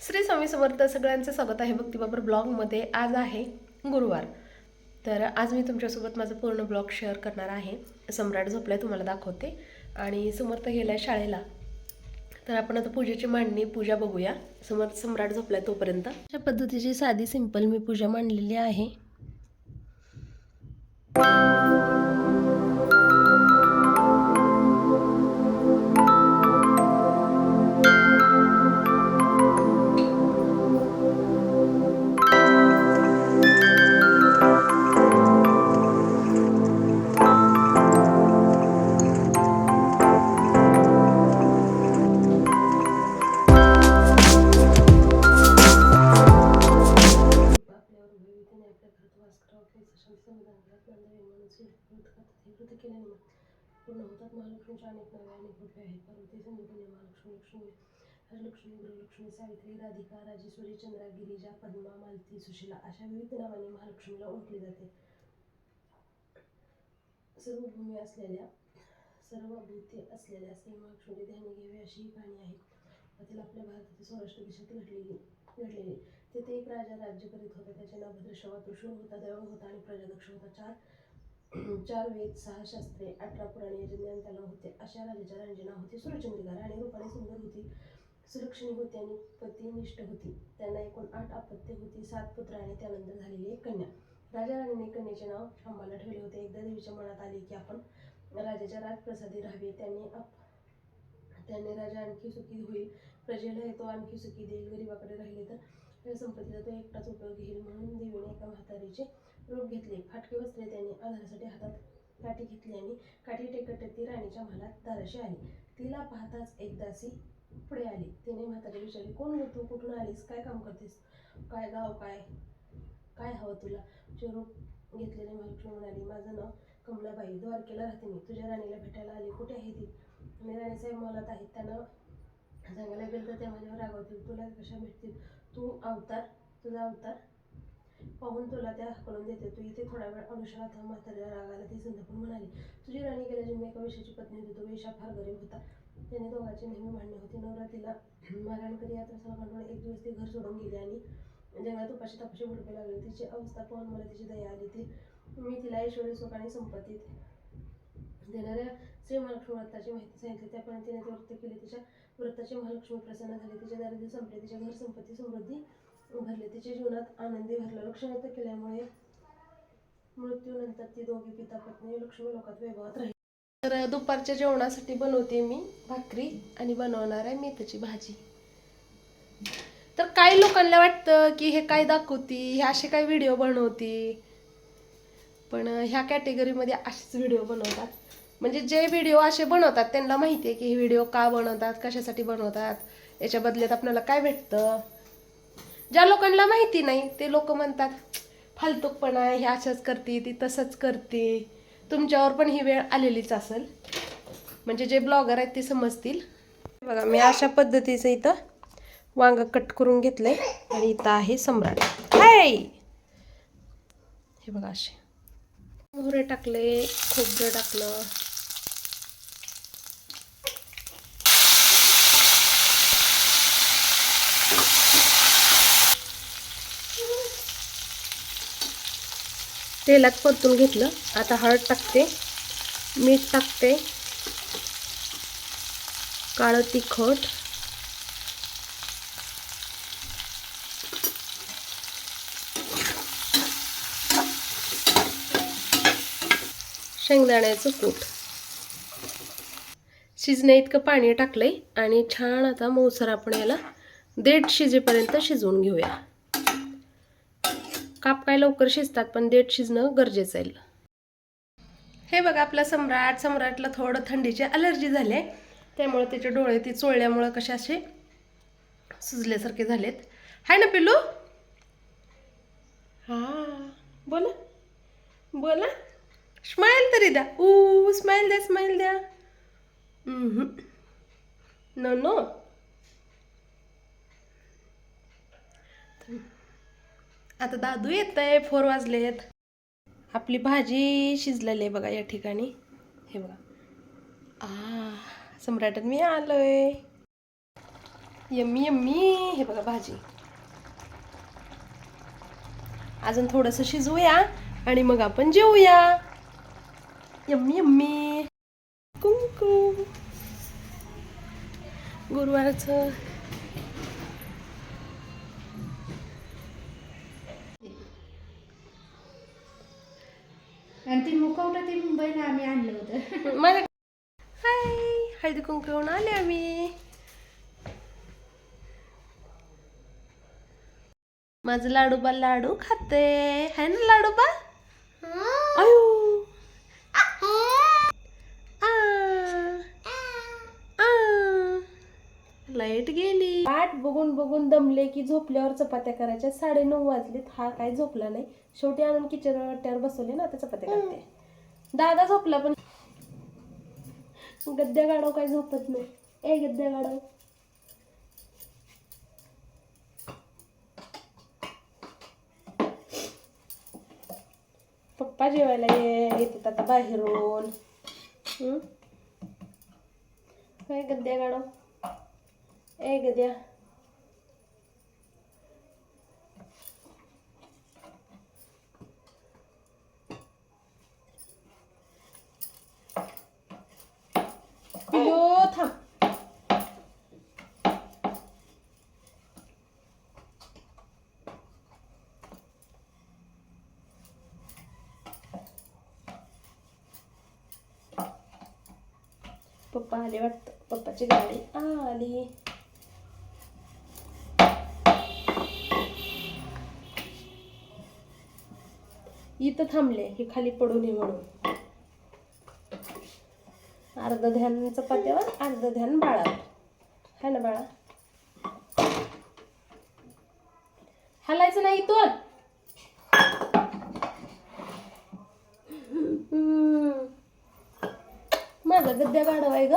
श्री स्वामी समर्थ सगळ्यांचं स्वागत आहे भक्तिबाबर ब्लॉगमध्ये. आज आहे गुरुवार. तर आज मी तुमच्यासोबत माझं पूर्ण ब्लॉग शेअर करणार आहे. सम्राट झोपलाय तुम्हाला दाखवते. आणि समर्थ गेलाय शाळेला. तर आपण आता पूजेची मांडणी पूजा बघूया. समर्थ सम्राट झोपलाय तोपर्यंत. अशा पद्धतीची साधी सिंपल मी पूजा मांडलेली आहे. लक्ष्मी हरलक्ष्मी गृहलक्ष्मी सावित्री राधिका राजेश्वरी चंद्रा गिरिजा पद्मा मालती सुशिला अशा विविध नावाने महालक्ष्मीला ओळखली जाते. सर्व भूमी असलेल्या सर्व भूते असलेल्या श्री महालक्ष्मी ध्यानी घ्यावी अशी ही कहाणी आहे. त्यातील आपल्या भारतातील सौराष्ट्र देशात घडलेली घडलेली. तेथे एक राजा राज्य करीत होता. त्याचे नाव भद्रशवा तो होता दयाळू होता आणि प्रजादक्ष होता चार चार वेद सहा शास्त्रे अठरा पुराणे याचे ज्ञान त्याला होते. अशा राजाच्या राणीचे नाव होते. सुरचंद्रिका राणी रूपाने सुंदर होती. सुलक्षणी होती आणि पतिनिष्ठ होती. त्यांना एकूण आठ अपत्य होती. सात पुत्र आणि त्यानंतर झालेली एक कन्या. राजा राणीने कन्याचे नाव शांबाला ठेवले होते. एकदा देवीच्या मनात आले की आपण राजाच्या राजप्रसादी राहावे. त्यांनी आप त्याने राजा आणखी सुखी होईल. प्रजेला तो आणखी सुखी देईल. गरीबाकडे राहिले तर संपत्तीचा तो एकटाच उपयोग घेईल म्हणून देवीने एका म्हातारीचे रूप घेतले फाटके वस्त्रे त्याने आधारासाठी हातात काठी घेतली आणि काठी टेकत ती राणीच्या महालात दाराशी आली. तिला पाहताच एक दासी पुढे आली. तिने म्हातारी विचारली कोण तू? कुठून आलीस? काय काम करतेस? काय गाव? काय? काय हवं तुला? जे रूप घेतलेले महालक्ष्मी म्हणाली माझं नाव कमलाबाई द्वारकेला राहते मी. तुझ्या राणीला भेटायला आली. कुठे आहे ती? आणि राणीसाहेब मलात आहेत. त्यांना सांगायला गेलं तर त्या माझ्यावर रागवतील. तुला कशा भेटतील? तू अवतार. तुझा अवतार पाहून तुला त्या हाकलून देते. तू इथे थोडा वेळ अनुषा थांब म्हातारीला रागाला ती संध्यापून म्हणाली तुझी राणी गेल्या जन्मी एका वेशाची पत्नी होती तो वेशा फार गरीब होता. त्याने दोघांची नेहमी मांडणी होती. नवरा तिला मारहाण करी यात्रा सलमान एक दिवस ती घर सोडून गेली आणि जंगलात उपाशी तापाशी भुडके लागले. तिची अवस्था पाहून मला तिची दया आली. ती मी तिला ऐश्वर्य सुख आणि संपत्तीत देणाऱ्या श्री महालक्ष्मी व्रताची माहिती सांगितली. त्याप्रमाणे तिने ते व्रत केले. तिच्या व्रताची महालक्ष्मी प्रसन्न झाली. तिच्या दारिद्र्य संपले. तिच्या घर संपत्ती समृद्धी भरले तिच्या जीवनात आनंदी भरला. लक्ष्मी व्यक्त केल्यामुळे मृत्यूनंतर ती दोघी पिता पत्नी लक्ष्मी लोकात वैभवात राहील. तर दुपारच्या जेवणासाठी बनवते मी भाकरी आणि बनवणार आहे मेथीची भाजी. तर काही लोकांना वाटतं की हे काय दाखवती? हे असे काय व्हिडिओ बनवती? पण ह्या कॅटेगरीमध्ये असेच व्हिडिओ बनवतात. म्हणजे जे व्हिडिओ असे बनवतात त्यांना माहिती आहे की हे व्हिडिओ का बनवतात? कशासाठी बनवतात? याच्या बदल्यात आपल्याला काय भेटतं? ज्या लोकांना माहिती नाही ते लोक म्हणतात फालतूकपणा आहे, हे अशाच करते ती तसंच करते. तुमच्यावर पण ही वेळ आलेलीच असेल. म्हणजे जे ब्लॉगर आहेत ते समजतील. बघा मी अशा पद्धतीचं इथं वांग कट करून घेतलंय आणि इथं आहे सम्राट. हाय! हे बघा असे. मोहरे टाकले खोबरं टाकलं. तेलात परतून घेतलं. आता हळद टाकते. मीठ टाकते. काळं तिखट. शेंगदाण्याचं कूट. शिजण्या इतकं पाणी टाकलंय आणि छान आता मऊसर आपण याला देठ शिजेपर्यंत शिजवून घेऊया. काप काय लवकर शिजतात पण देठ शिजणं गरजेचं आहे. हे बघा आपला सम्राट सम्राटला थोडं थंडीची अलर्जी झाली त्यामुळे त्याचे डोळे ती चोळल्यामुळं कसे असे सुजल्यासारखे झालेत. हाय ना पिल्लू? हा बोला. बोला. स्माईल तरी द्या. ऊ स्माईल द्या स्माईल द्या. नो नो आता दादू येत आहे फोर वाजलेत. आपली भाजी शिजलेली आहे बघा या ठिकाणी. हे बघा. आ सम्राटात मी आलोय. यम्मी यम्मी हे बघा भाजी. अजून थोडंसं शिजवूया आणि मग आपण जेवूया. Yummy yummy. कुंकू. गुरुवारचं आणि ते मुखवटं ते मुंबईला आम्ही आणलं होतं. मला हाय हळदी कुंकू घेऊन आले आम्ही. माझं लाडूबा लाडू खाते. है ना लाडूबा? आयु. आ. आ. लाइट गेली. वाट बघून बघून दमले की झोपल्यावर चपात्या करायच्या. साडे नऊ वाजलेत. हा काय झोपला नाही. शेवटी आणून किचन वाट्यावर बसवले ना आता चपात्या करते. दादा झोपला पण. गद्द्या गाडव काय झोपत नाही. ए गद्द्या गाडव पप्पा जेवायला येतात आता बाहेरून. हम्म? काय गद्द्या गाडव ए गद्या थांब पप्पा आले वाटतं पप्पाची गाडी आली इथं थांबले हे खाली पडू नये म्हणून. अर्ध ध्यान चपात्यावर अर्ध ध्यान बाळावर. है ना बाळा? हलायचं नाही इथून? माझा गद्या गाडव आहे ग.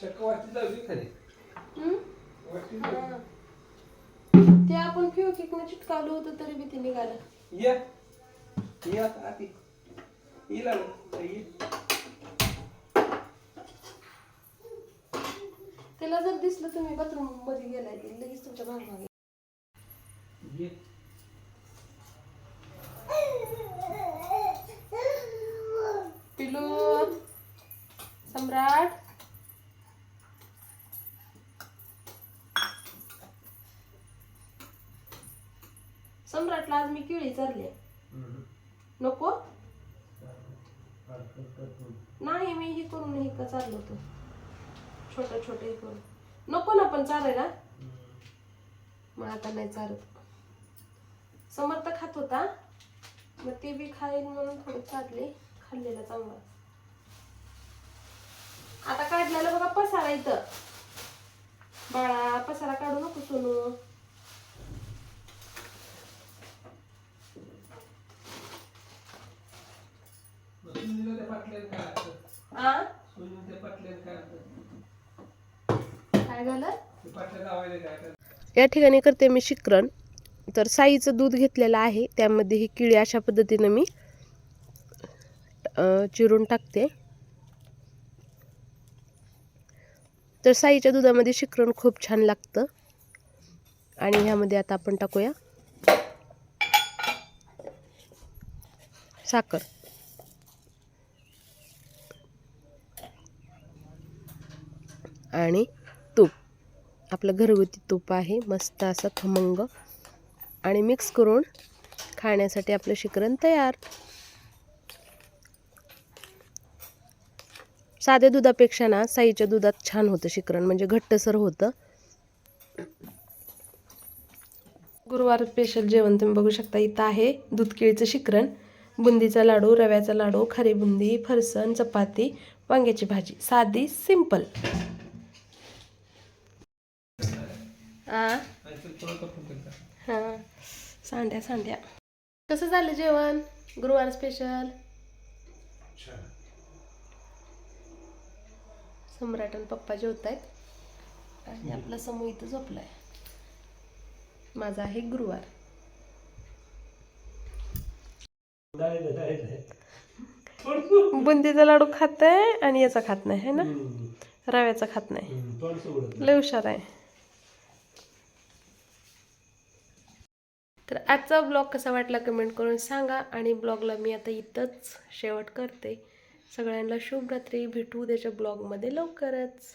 चक्क वाटी लावली खरी. हम्म? वाटी हा. ते आपण फिव किकनं चिटकावलं होतं तरी बी ते निघालं. या. ये आता आती. येईल आलं. ये त्याला जर दिसलं तुम्ही बाथरूममध्ये गेलाय ते लगेच तुमच्या भाग ये पिलू सम्राट सम्राटला आज मी केळी चारले नको? नाही मी हे करून हे का चाललो होतो. छोटं छोटं हे करून. नको ना पण चालायला. मग आता नाही चालत. समर्थ खात होता. मग ते बी खाईल म्हणून थोडे चालले. खाल्लेला चांगला. आता काढलेला बघा पसारा इथं. बाळा पसारा काढू नको सोनू सुनीला त्या पाटल्यानं काय असतं आ सुनील त्या पाटल्यानं काय असतं काय झालं ते पाटल्या लावायला काय करतात या ठिकाणी करते मी शिकरण. तर साईचं दूध घेतलेलं आहे. त्यामध्ये ही किळी अशा पद्धतीनं मी चिरून टाकते. तर साईच्या दुधामध्ये शिकरण खूप छान लागतं. आणि ह्यामध्ये आता आपण टाकूया साखर. आणि आपलं घरगुती तूप आहे मस्त असं खमंग. आणि मिक्स करून खाण्यासाठी आपलं शिकरण तयार. साध्या दुधापेक्षा ना साईच्या दुधात छान होतं शिकरण म्हणजे घट्टसर होतं. गुरुवार स्पेशल जेवण तुम्ही बघू शकता इथं आहे दूध केळीचं शिकरण. बुंदीचा लाडू रव्याचा लाडू खारी बुंदी फरसण चपाती वांग्याची भाजी. साधी सिंपल हां. सांड्या सांड्या. कसं झालं जेवण? गुरुवार स्पेशल सम्राट आणि पप्पा जेवत आहेत आणि आपला समूह इथं झोपलाय. माझा आहे गुरुवार. बुंदीचा लाडू खात आहे आणि याचा खात नाही है ना? रव्याचा खात नाही. लय हुशार आहे. तर आजचा ब्लॉग कसा वाटला कमेंट करून सांगा आणि ब्लॉगला मी आता इथंच शेवट करते. सगळ्यांना शुभ रात्री भेटू त्याच्या ब्लॉगमध्ये लवकरच.